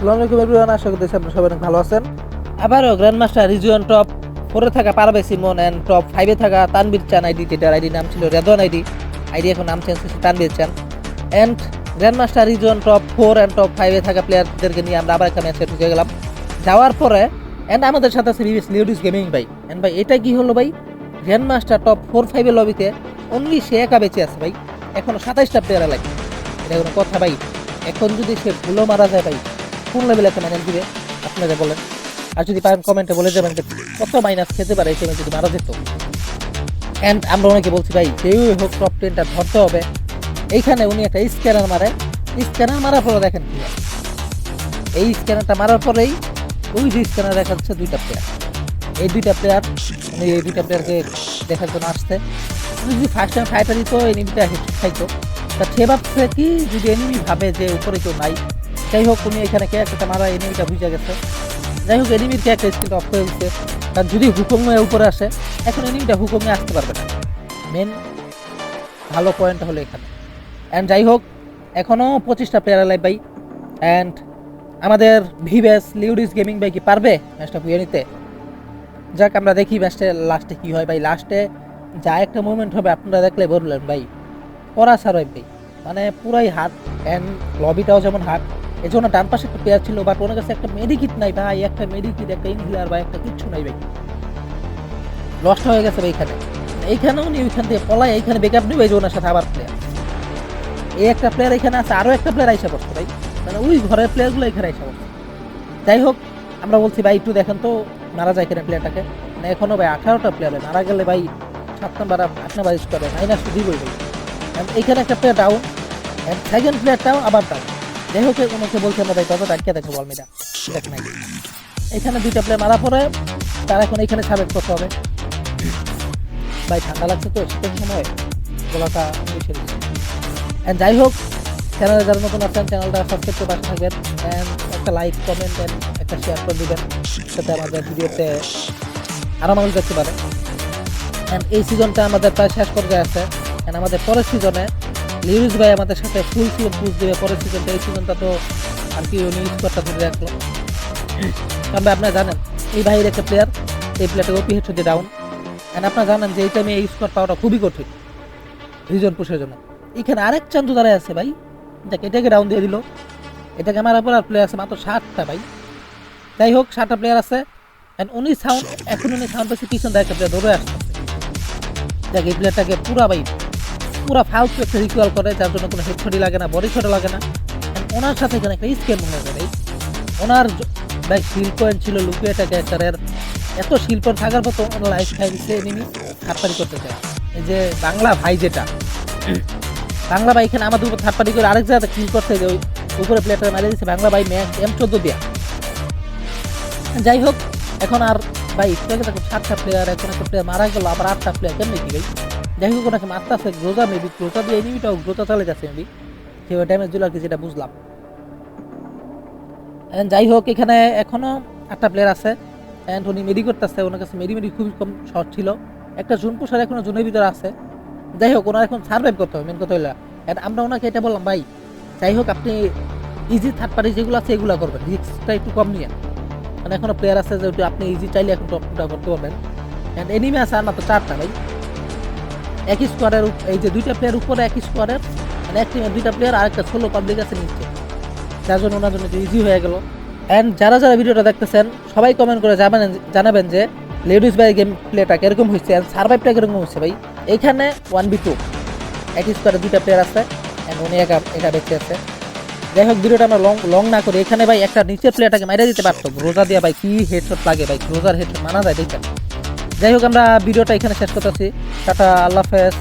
আসসালামু আলাইকুম এভরিওয়ান আশা করতেছি আপনারা সবাই ভালো আছেন। আবারও গ্র্যান্ড মাস্টার রিজিয়ন টপ ফোরে থাকা পারবে সিমন অ্যান্ড টপ ফাইভে থাকা তানবির চান আইডি যেটার আইডি নাম ছিল রেদন আইডি আইডি এখন নাম চেঞ্জ হয়েছে তানবির চান and grand master region top four and top ফাইভে থাকা প্লেয়ারদেরকে নিয়ে আমরা আবার একটা ম্যাচে ঢুকে গেলাম। যাওয়ার পরে অ্যান্ড আমাদের সাথে আছে বিবিএস লিউডিস গেমিং ভাই। অ্যান্ড ভাই, এটা কি হলো ভাই? গ্র্যান্ড মাস্টার টপ ফোর ফাইভের লবিতে অনলি সে একা বেঁচে আছে ভাই। এখনও সাতাইশটা প্লেয়ার লাগে। এটা কোনো কথা ভাই। এখন যদি সে ভুলও মারা যায় ভাই কোন লেভেলে একটা মাইনাস দিবে? আপনারা বলেন। আর যদি পারেন কমেন্টে বলে যাবেন যে কত মাইনাস খেতে পারে এই যদি মারা যেত। অ্যান্ড আমরা অনেকে বলছি, ভাই, যেই হোক টপ টেনটা ধরতে হবে। এইখানে উনি একটা স্ক্যানার মারে স্ক্যানার মারার পরে দেখেন এই স্ক্যানারটা মারার পরেই ওই যে স্ক্যানার দেখাচ্ছে দুইটা প্লেয়ার এই দুইটা প্লেয়ার উনি এই দুইটা প্লেয়ারকে দেখার জন্য আসছে। যদি ফার্স্ট টাইম ফাইটার দিত এনিমিটা খাইতো। তা সে ভাবছে কি, যদি এনিমি ভাবে যে উপরে কেউ নাই যাই হোক উনি এখানে কে একটা মারা এনিমিটা বুঝে গেছে। যাই হোক এনিমির কে একটা স্কিল অফ হয়ে গেছে। কারণ যদি হুকুম উপরে আসে, এখন এনিমিটা হুকুমে আসতে পারবে না। মেন ভালো পয়েন্ট হলো এখানে। অ্যান্ড যাই হোক এখনও পঁচিশটা প্লেয়ার লাইভ ভাই। অ্যান্ড আমাদের ভিভেস, লিউডিস গেমিং ভাই কি পারবে ম্যাচটা বুঝে নিতে? যাক, আমরা দেখি ম্যাচটা লাস্টে কী হয় ভাই। লাস্টে যা একটা মুভমেন্ট হবে, আপনারা দেখলে বললেন ভাই। ছাড় হয় ভাই। মানে পুরাই হাট অ্যান্ড লবিটাও যেমন হাট এই জন্য ডান পাশে একটা প্লেয়ার ছিল বাট ওনার কাছে একটা মেডিকিট নাই ভাই, একটা মেডিকিট একটা ইনহিলার বা একটা কিচ্ছু নাই ভাই। লস্ট হয়ে গেছে ভাই এখানে। এইখানেও উনি ওইখান থেকে পলায়, এইখানে বেকআপ নেবে এই ওনার সাথে আবার প্লেয়ার এই একটা প্লেয়ার এখানে আছে, আরও একটা প্লেয়ার আইসা পড়ছে ভাই। মানে ওই ঘরের প্লেয়ারগুলো এখানে আইসা পড়ছে। যাই হোক, আমরা বলছি ভাই, একটু দেখেন তো, মারা যায় কিনা প্লেয়ারটাকে মানে এখনও ভাই আঠারোটা প্লেয়ার মারা গেলে ভাই সাত নাম্বার আট নাম্বার ইউজ করে মাইনাস তো দিবই এইখানে একটা প্লেয়ার ডাউন সেকেন্ড প্লেয়ারটাও আবার ডাউন যাই হোক ওনাকে বলছি, আমরা তত ডাকিয়ে দেখো বল মেয়েটা দেখ নাই। এখানে দুইটা প্লেয়ার মারা পরে তার এখন এখানে সাবেক করতে হবে। ভাই, ঠান্ডা লাগছে তো, শীতের সময় গলাটা বসে দিচ্ছে। অ্যান্ড যাই হোক চ্যানেলে যারা নতুন আছেন চ্যানেলটা সাবস্ক্রাইব করে পাশে থাকবেন। অ্যান্ড একটা লাইক কমেন্ট অ্যান্ড একটা শেয়ার করে দিবেন, যাতে আমাদের ভিডিওতে আরও মানুষ দেখতে পারে। অ্যান্ড এই সিজনটা আমাদের প্রায় শেষ পর্যায়ে আছে। অ্যান্ড আমাদের পরের সিজনে লিউজ ভাই আমাদের সাথে ফুল সিজন পুজ দেবে, পরের সিজনটা এই সিজনটা তো আর কি উনি স্কোয়ারটা ধরে রাখল। তবে আপনারা জানেন, এই ভাইয়ের একটা প্লেয়ার এই প্লেয়ারটা ওপি হেড দিয়ে ডাউন অ্যান্ড আপনারা জানেন যে এই টাইমে এই স্কোয়ার পাওয়াটা খুবই কঠিন রিজন পুষের জন্য। এখানে আরেক চান্দু দাঁড়ায় আছে ভাই। দেখ, এটাকে ডাউন দিয়ে দিল। এটাকে মারার পর আর প্লেয়ার আছে মাত্র ষাটটা ভাই। যাই হোক ষাটটা প্লেয়ার আছে। অ্যান্ড উনি সাউন্ড এখন উনি সাউন্ড পেয়েছে পিছন দেয় একটা প্লেয়ার দৌড়ে আসতেছে দেখ, এই প্লেয়ারটাকে পুরা ভাই পুরা ফালতু একটা রিচুয়াল করে যার জন্য কোনো হেডশটই লাগে না বডি শটও লাগে না। ওনার সাথে এখানে একটা স্কেম হয়ে যায় ভাই ওনার ভাই শিল পয়েন্ট ছিল লুকিয়েটা ক্যারেক্টারের এত শিল্প থাকার মতো ওনার লাইফ খাই দিচ্ছে এনিমি হাতপারি করতে চায়। এই যে বাংলা ভাই যেটা। বাংলা ভাই এখানে আমাদের উপর পার্টি করে আরেক জায়গাতে কিল করতে যে ওই উপরে প্লেয়ারটা মারিয়ে দিচ্ছে বাংলা ভাই ম্যাচ এম চোদ্দ দিয়া। যাই হোক এখন আর ভাই থেকে দেখো সাতটা প্লেয়ার এখন একটা প্লেয়ার মারা গেল আবার আটটা প্লেয়ার কেমনি কি ভাই? যাই হোক, ওনাকে মারতে আছে গ্রোজা মেবি, গ্রোজা দিয়ে এনিমিটাও গ্রোজা চালে যাচ্ছে মেবি কেউ ড্যামেজ দিল আর কি যেটা বুঝলাম। যাই হোক, এখানে এখনও আটটা প্লেয়ার আছে। অ্যান্ড উনি মেডি করতেছে, ওনার কাছে মেডি মেডি খুবই কম শর্ট ছিল। একটা জুন পোষার এখনও জুনের ভিতরে আছে। যাই হোক, ওনার এখন সার্ভাইভ করতে হবে মেন কথা হইল। অ্যান্ড আমরা ওনাকে এটা বললাম, ভাই, যাই হোক, আপনি ইজি থার্ড পার্টি যেগুলো আছে, এগুলো করবেন। রিস্কটা একটু কম নিয়ে মানে এখনও প্লেয়ার আছে যেহেতু আপনি ইজি চাইলে এখন টপটা করতে পারবেন। অ্যান্ড এনিমি আছে আর মাত্র চারটা, ভাই। একই স্কোয়ারের এই যে দুইটা প্লেয়ার উপরে একই স্কোয়ারের মানে এক দুইটা প্লেয়ার আর একটা ষোলো পাবলিক আছে নিচে। যার জন্য ওনার জন্য ইজি হয়ে গেল। অ্যান্ড যারা যারা ভিডিওটা দেখতেছেন, সবাই কমেন্ট করে জানাবেন জানাবেন যে লেডিস বাই গেম প্লেটা কীরকম হয়েছে অ্যান্ড সার্ভাইভটা কীরকম হয়েছে ভাই। এইখানে ওয়ান বি টু একই স্কোয়ারে দুইটা প্লেয়ার আছে অ্যান্ড উনি একা একা বেঁচে আছে। যাই হোক, ভিডিওটা আমরা লং লং না করি। এখানে ভাই একটা নিচের প্লেয়ারটাকে মাইরে দিতে পারতো। রোজা দিয়ে ভাই, কি হেডশট লাগে ভাই। রোজার হেডশট মানা যায়, দেখেন। যাই হোক আমরা ভিডিওটা এখানে শেষ করতেছি। টাটা আল্লাহ হাফেজ।